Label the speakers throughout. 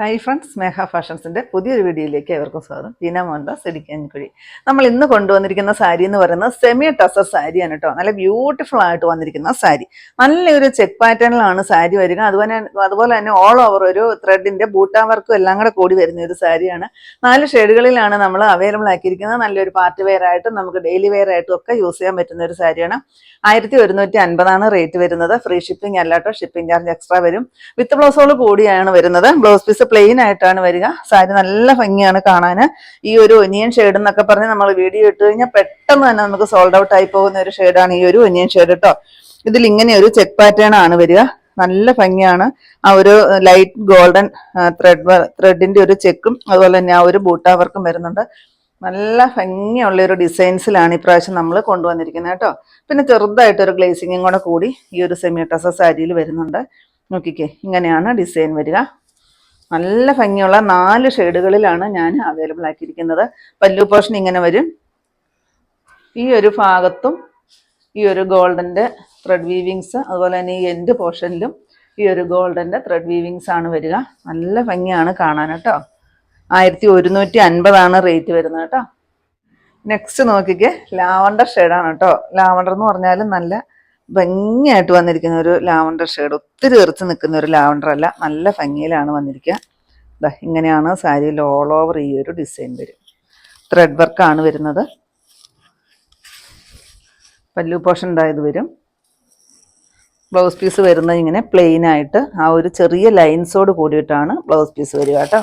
Speaker 1: Hi friends സ്നേഹ ഫാഷൻസിന്റെ പുതിയൊരു വീഡിയോയിലേക്ക് ഏവർക്കും സ്വാഗതം. ടീന മോഹൻദാസ് ഇടിക്കാൻകുഴി നമ്മൾ ഇന്ന് കൊണ്ടുവന്നിരിക്കുന്ന സാരി എന്ന് പറയുന്നത് സെമി ടസർ സാരിയാണ് കേട്ടോ. നല്ല ബ്യൂട്ടിഫുൾ ആയിട്ട് വന്നിരിക്കുന്ന സാരി. നല്ലൊരു ചെക്ക് പാറ്റേണിലാണ് സാരി വരിക. അതുപോലെ അതുപോലെ തന്നെ ഓൾ ഓവർ ഒരു ത്രെഡിന്റെ ബൂട്ടാ വർക്കും എല്ലാം കൂടെ കൂടി വരുന്ന ഒരു സാരിയാണ്. നാല് ഷെയ്ഡുകളിലാണ് നമ്മൾ അവൈലബിൾ ആക്കിയിരിക്കുന്നത്. നല്ലൊരു പാർട്ടി വെയർ ആയിട്ടും നമുക്ക് ഡെയിലി വെയർ ആയിട്ടും ഒക്കെ യൂസ് ചെയ്യാൻ പറ്റുന്ന ഒരു സാരിയാണ്. ആയിരത്തി ഒരുന്നൂറ്റി അൻപതാണ് റേറ്റ് വരുന്നത് ഫ്രീ ഷിപ്പിംഗ് അല്ലാട്ടോ ഷിപ്പിംഗ് ചാർജ് എക്സ്ട്രാ വരും വിത്ത് ബ്ലൗസോട് കൂടിയാണ് വരുന്നത്. ബ്ലൗസ് പീസ് പ്ലെയിൻ ആയിട്ടാണ് വരിക. സാരി നല്ല ഭംഗിയാണ് കാണാൻ ഈ ഒരു ഒനിയൻ ഷെയ്ഡ് എന്നൊക്കെ പറഞ്ഞ് നമ്മൾ വീഡിയോ ഇട്ട് കഴിഞ്ഞാൽ പെട്ടെന്ന് തന്നെ നമുക്ക് സോൾഡ് ഔട്ട് ആയി പോകുന്ന ഒരു ഷെയ്ഡാണ് ഈ ഒരു ഒനിയൻ ഷെയ്ഡ് കേട്ടോ ഇതിൽ ഇങ്ങനെ ഒരു ചെക്ക് പാറ്റേൺ ആണ് വരിക. നല്ല ഭംഗിയാണ്. ആ ഒരു ലൈറ്റ് ഗോൾഡൻ ത്രെഡ് ത്രെഡിന്റെ ഒരു ചെക്കും അതുപോലെ തന്നെ ആ ഒരു ബൂട്ടാ വർക്കും വരുന്നുണ്ട്. നല്ല ഭംഗിയുള്ള ഒരു ഡിസൈൻസിലാണ് ഇപ്രാവശ്യം നമ്മൾ കൊണ്ടുവന്നിരിക്കുന്നത് കേട്ടോ. പിന്നെ ചെറുതായിട്ടൊരു ഗ്ലേസിങ്ങും കൂടെ കൂടി ഈ ഒരു സെമി ടസ സാരിയിൽ വരുന്നുണ്ട്. നോക്കിക്കേ ഇങ്ങനെയാണ് ഡിസൈൻ വരിക. നല്ല ഭംഗിയുള്ള നാല് ഷെയ്ഡുകളിലാണ് ഞാൻ അവൈലബിൾ ആക്കിയിരിക്കുന്നത്. പല്ലു പോർഷൻ ഇങ്ങനെ വരും. ഈ ഒരു ഭാഗത്തും ഈ ഒരു ഗോൾഡന്റെ ത്രെഡ് വീവിങ്സ് അതുപോലെ തന്നെ ഈ എൻഡ് പോർഷനിലും ഈ ഒരു ഗോൾഡന്റെ ത്രെഡ് വീവിങ്സ് ആണ് വരിക. നല്ല ഭംഗിയാണ് കാണാൻ കേട്ടോ. ആയിരത്തി ഒരുന്നൂറ്റി അൻപതാണ് റേറ്റ് വരുന്നത് കേട്ടോ. നെക്സ്റ്റ് നോക്കിക്കേ ലാവണ്ടർ ഷെയ്ഡാണ് കേട്ടോ. ലാവണ്ടർ എന്ന് പറഞ്ഞാൽ നല്ല ഭംഗിയായിട്ട് വന്നിരിക്കുന്ന ഒരു ലാവണ്ടർ ഷെയ്ഡ് ഒത്തിരി എറിച്ച് നിൽക്കുന്ന ഒരു ലാവണ്ടർ അല്ല നല്ല ഭംഗിയിലാണ് വന്നിരിക്കുക. ഇതാ ഇങ്ങനെയാണ് സാരിയിൽ ഓൾ ഓവർ ഈ ഒരു ഡിസൈൻ വരും. ത്രെഡ് വർക്കാണ് വരുന്നത്. പല്ലു പോഷൻ ഇതായത് വരും. ബ്ലൗസ് പീസ് വരുന്നത് ഇങ്ങനെ പ്ലെയിൻ ആയിട്ട് ആ ഒരു ചെറിയ ലൈൻസോട് കൂടിയിട്ടാണ് ബ്ലൗസ് പീസ് വരിക കേട്ടോ.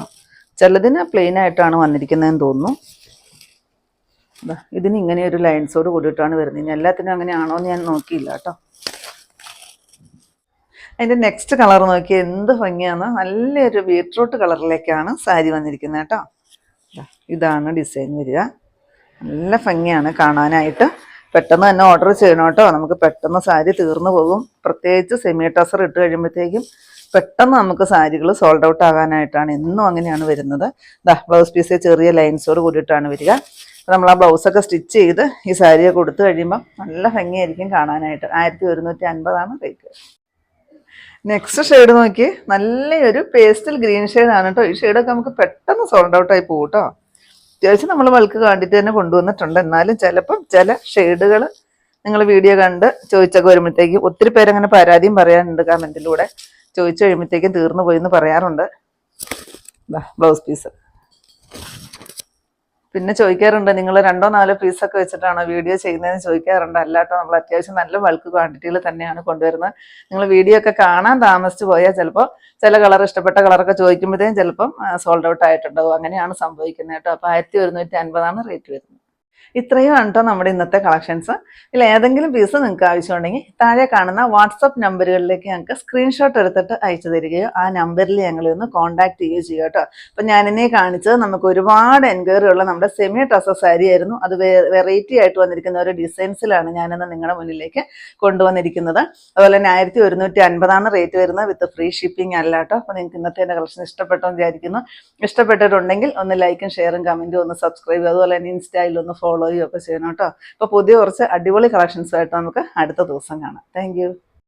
Speaker 1: ചിലതിന് പ്ലെയിൻ ആയിട്ടാണ് വന്നിരിക്കുന്നതെന്ന് തോന്നുന്നു. ഇതിന് ഇങ്ങനെ ഒരു ലൈൻസോട് കൂടിയിട്ടാണ് വരുന്നത്. എല്ലാത്തിനും അങ്ങനെയാണോ എന്ന് ഞാൻ നോക്കിയില്ല കേട്ടോ. അതിന്റെ നെക്സ്റ്റ് കളർ നോക്കിയാൽ എന്ത് ഭംഗിയാണ് നല്ലൊരു ബീട്രൂട്ട് കളറിലേക്കാണ് സാരി വന്നിരിക്കുന്നത് കേട്ടോ. ഇതാണ് ഡിസൈൻ വരിക. നല്ല ഭംഗിയാണ് കാണാനായിട്ട്. പെട്ടെന്ന് തന്നെ ഓർഡർ ചെയ്യണം കേട്ടോ. നമുക്ക് പെട്ടെന്ന് സാരി തീർന്നു പോകും. പ്രത്യേകിച്ച് സെമി ടസർ ഇട്ട് കഴിയുമ്പോഴത്തേക്കും പെട്ടെന്ന് നമുക്ക് സാരികൾ സോൾഡ് ഔട്ട് ആകാനായിട്ടാണ് എന്നും അങ്ങനെയാണ് വരുന്നത്. ദാ ബ്ലൗസ് പീസ് ചെറിയ ലൈൻസോട് കൂടിയിട്ടാണ് വരിക. നമ്മൾ ആ ബ്ലൗസൊക്കെ സ്റ്റിച്ച് ചെയ്ത് ഈ സാരിയെ കൊടുത്തു കഴിയുമ്പം നല്ല ഭംഗിയായിരിക്കും കാണാനായിട്ട്. ആയിരത്തി ഒരുന്നൂറ്റി അൻപതാണ് റേറ്റ് നെക്സ്റ്റ് ഷെയ്ഡ് നോക്കി നല്ലൊരു പേസ്റ്റൽ ഗ്രീൻ ഷെയ്ഡാണ് കേട്ടോ ഈ ഷെയ്ഡൊക്കെ നമുക്ക് പെട്ടെന്ന് സോൾഡ് ഔട്ട് ആയി പോകും കേട്ടോ അത്യാവശ്യം നമ്മൾ ബൾക്ക് കണ്ടിട്ട് തന്നെ കൊണ്ടുവന്നിട്ടുണ്ട്. എന്നാലും ചിലപ്പം ചില ഷെയ്ഡുകൾ നിങ്ങൾ വീഡിയോ കണ്ട് ചോദിച്ചൊക്കെ വരുമ്പോഴത്തേക്കും ഒത്തിരി പേരങ്ങനെ പരാതിയും പറയാനുണ്ട് കമന്റിലൂടെ ചോദിച്ചു കഴിയുമ്പോഴത്തേക്കും തീർന്നു പോയി എന്ന് പറയാറുണ്ട്. ബ്ലൗസ് പീസ് പിന്നെ ചോദിക്കാറുണ്ട് നിങ്ങൾ രണ്ടോ നാലോ പീസൊക്കെ വെച്ചിട്ടാണോ വീഡിയോ ചെയ്യുന്നതെന്ന്? ചോദിക്കാറുണ്ട്. അല്ലാട്ടോ നമ്മൾ അത്യാവശ്യം നല്ല ബൾക്ക് ക്വാണ്ടിറ്റിയിൽ തന്നെയാണ് കൊണ്ടുവരുന്നത്. നിങ്ങൾ വീഡിയോ ഒക്കെ കാണാൻ താമസിച്ചു പോയാൽ ചിലപ്പോൾ ചില കളർ ഇഷ്ടപ്പെട്ട കളറൊക്കെ ചോദിക്കുമ്പോഴത്തേക്കും ചിലപ്പം സോൾഡ് ഔട്ട് ആയിട്ടുണ്ടാവും. അങ്ങനെയാണ് സംഭവിക്കുന്നത് കേട്ടോ. അപ്പോൾ ആയിരത്തി ഒരുന്നൂറ്റി അൻപതാണ് റേറ്റ് വരുന്നത്. ഇത്രയുമാണ് കേട്ടോ നമ്മുടെ ഇന്നത്തെ കളക്ഷൻസ് ഇതിൽ ഏതെങ്കിലും പീസ് നിങ്ങൾക്ക് ആവശ്യമുണ്ടെങ്കിൽ താഴെ കാണുന്ന വാട്സപ്പ് നമ്പറുകളിലേക്ക് ഞങ്ങൾക്ക് സ്ക്രീൻഷോട്ട് എടുത്തിട്ട് അയച്ചു തരികയോ ആ നമ്പറിൽ ഞങ്ങളെ ഒന്ന് കോൺടാക്ട് ചെയ്യുകയോ ചെയ്യുക കേട്ടോ അപ്പം ഞാനിനെ കാണിച്ചത് നമുക്ക് ഒരുപാട് എൻക്വയറി ഉള്ള നമ്മുടെ സെമി ഡ്രസ്സസ് സാരി ആയിരുന്നു. അത് വെറൈറ്റി ആയിട്ട് വന്നിരിക്കുന്ന ഒരു ഡിസൈൻസിലാണ് ഞാനിന്ന് നിങ്ങളുടെ മുന്നിലേക്ക് കൊണ്ടുവന്നിരിക്കുന്നത്. അതുപോലെ തന്നെ ആയിരത്തി ഒരുന്നൂറ്റി അൻപതാണ് റേറ്റ് വരുന്നത് വിത്ത് ഫ്രീ ഷിപ്പിംഗ് അല്ല കേട്ടോ അപ്പോൾ നിങ്ങൾക്ക് ഇന്നത്തെ എന്റെ കളക്ഷൻ ഇഷ്ടപ്പെട്ടോ വിചാരിക്കുന്നു. ഇഷ്ടപ്പെട്ടിട്ടുണ്ടെങ്കിൽ ഒന്ന് ലൈക്കും ഷെയറും കമന്റും ഒന്ന് സബ്സ്ക്രൈബ് അതുപോലെ തന്നെ ഇൻസ്റ്റയിൽ ഫോളോ ചെയ്യുകയൊക്കെ ചെയ്യണം കേട്ടോ. അപ്പോൾ പുതിയ കുറച്ച് അടിപൊളി കളക്ഷൻസുമായിട്ട് നമുക്ക് അടുത്ത ദിവസം കാണാം. താങ്ക്